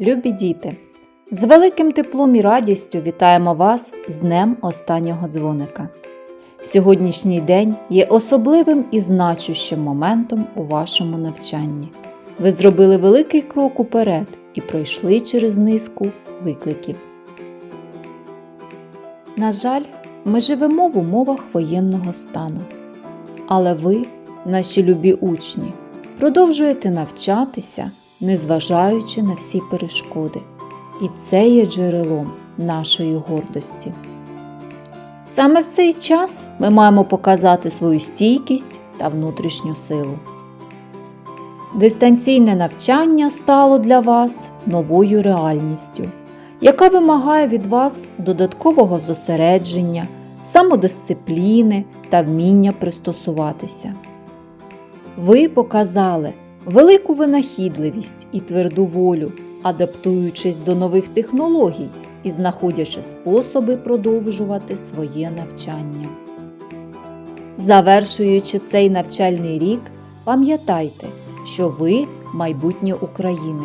Любі діти! З великим теплом і радістю вітаємо вас з Днем останнього дзвоника. Сьогоднішній день є особливим і значущим моментом у вашому навчанні. Ви зробили великий крок уперед і пройшли через низку викликів. На жаль, ми живемо в умовах воєнного стану. Але ви, наші любі учні, продовжуєте навчатися, незважаючи на всі перешкоди. І це є джерелом нашої гордості. Саме в цей час ми маємо показати свою стійкість та внутрішню силу. Дистанційне навчання стало для вас новою реальністю, яка вимагає від вас додаткового зосередження, самодисципліни та вміння пристосуватися. Ви показали велику винахідливість і тверду волю, адаптуючись до нових технологій і знаходячи способи продовжувати своє навчання. Завершуючи цей навчальний рік, пам'ятайте, що ви майбутнє України.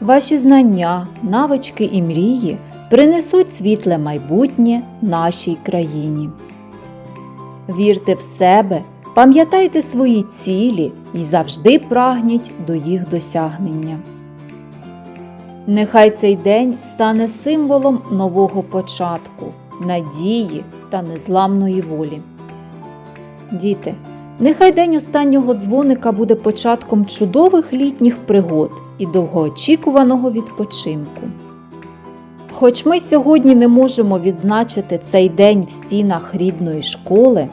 Ваші знання, навички і мрії принесуть світле майбутнє нашій країні. Вірте в себе, пам'ятайте свої цілі і завжди прагніть до їх досягнення. Нехай цей день стане символом нового початку, надії та незламної волі. Діти, нехай день останнього дзвоника буде початком чудових літніх пригод і довгоочікуваного відпочинку. Хоч ми сьогодні не можемо відзначити цей день в стінах рідної школи,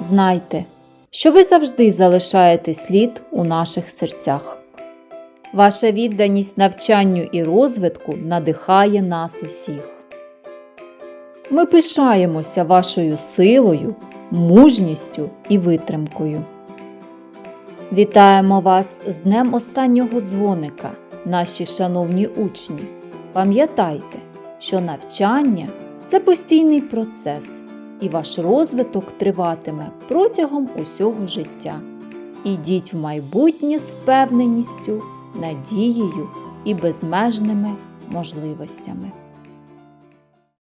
знайте, що ви завжди залишаєте слід у наших серцях. Ваша відданість навчанню і розвитку надихає нас усіх. Ми пишаємося вашою силою, мужністю і витримкою. Вітаємо вас з Днем останнього дзвоника, наші шановні учні. Пам'ятайте, що навчання це постійний процес, і ваш розвиток триватиме протягом усього життя. Ідіть в майбутнє з впевненістю, надією і безмежними можливостями.